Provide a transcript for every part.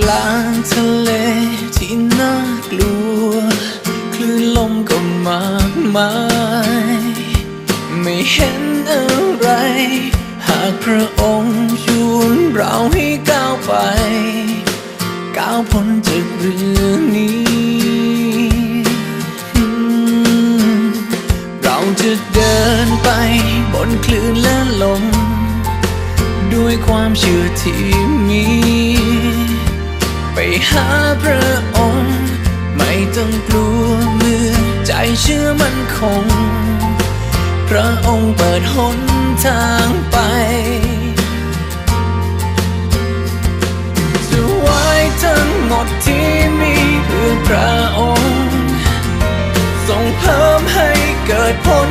กลางทะเลที่น่ากลัว คลื่นลมก็มากมาย ไม่เห็นอะไร หากพระองค์ชวนเราให้ก้าวไป ก้าวพ้นจากเรื่องนี้ เราจะเดินไปบนคลื่นและลม ด้วยความเชื่อที่มี หาพระองค์ ไม่ต้องกลัวเมื่อใจเชื่อมันคง พระองค์เปิดหนทางไปจะไว้ทั้งหมดที่มีเพื่อพระองค์ส่งเพิ่มให้เกิดผล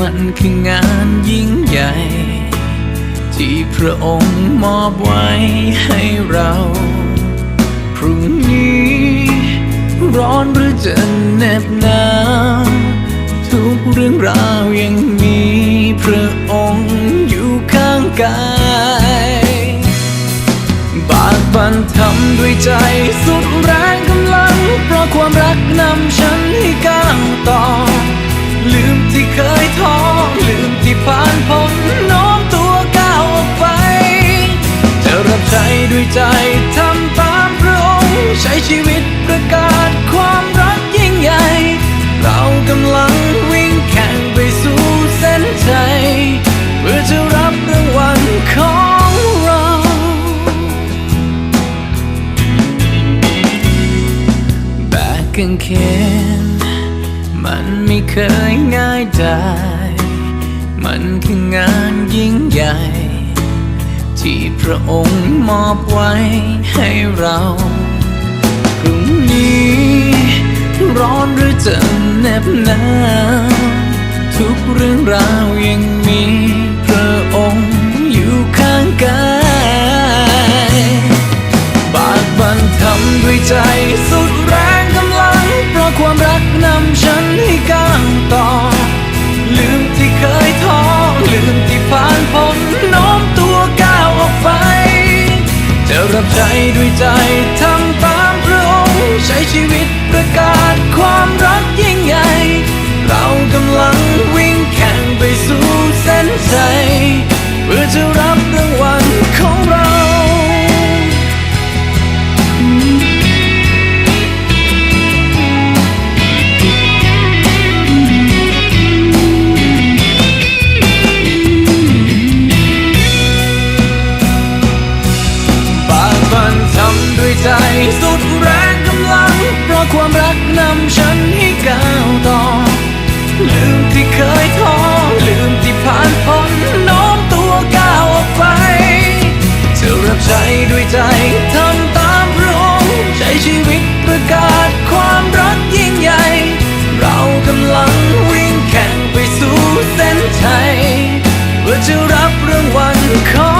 มันคืองานยิ่งใหญ่ ที่พระองค์มอบไว้ให้เรา พรุ่งนี้ ร้อนหรือจะเหน็บหนาวทุกเรื่องราวยังมีพระองค์อยู่ข้างกายบากบันทำด้วยใจสุดแรงกำลัง เพราะความรักนำฉันให้ก้าว วยใจทำตามพระองค์ใช้ชีวิตประกาศความรักยิ่งใหญ่ เรากำลังวิ่งแข่งไปสู่เส้นชัยเพื่อจะรับรางวัลของเราแบกกางเขนมันไม่เคยง่ายได้ มันคืองานยิ่งใหญ่ ที่พระองค์มอบไว้ให้เราพรุ่งนี้ ร้อนหรือจะเหน็บหนาวทุกเรื่องราวยัง รับใช้ด้วยใจทำตามพระองค์ใช้ชีวิต cold